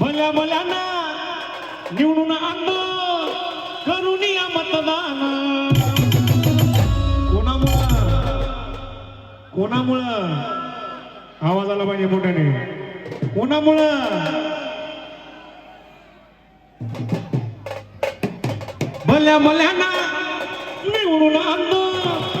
भल्या भल्याना निवडून आणलो करून कोणामुळं? कोणामुळं? आवाज पाहिजे मोठ्याने. कोणामुळं? भल्या भल्याना निवडून आणतो